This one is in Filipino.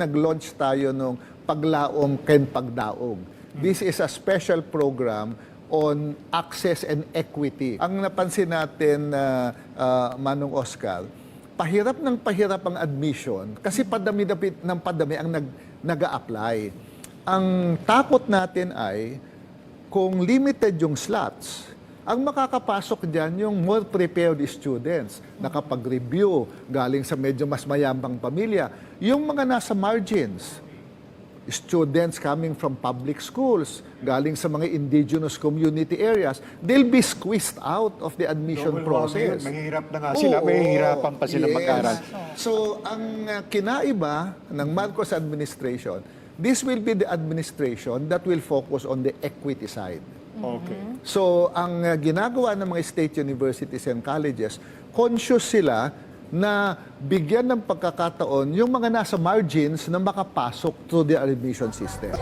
nag-launch tayo nung Paglaom Ken Pagdaog. This is a special program on access and equity. Ang napansin natin, uh, uh, Manong Oscar, pahirap ng pahirap ang admission kasi padami ng padami ang nag, nag-a-apply. Ang takot natin ay kung limited yung slots, ang makakapasok dyan yung more prepared students, nakapag-review, galing sa medyo mas mayambang pamilya. Yung mga nasa margins, students coming from public schools, galing sa mga indigenous community areas, they'll be squeezed out of the admission Double process. yun. Mahihirap na nga sila. Oo, Mahihirapan pa sila yes. mag-aral. So, ang uh, kinaiba ng Marcos administration, this will be the administration that will focus on the equity side. Okay. So, ang uh, ginagawa ng mga state universities and colleges, conscious sila na bigyan ng pagkakataon yung mga nasa margins na makapasok through the admission system.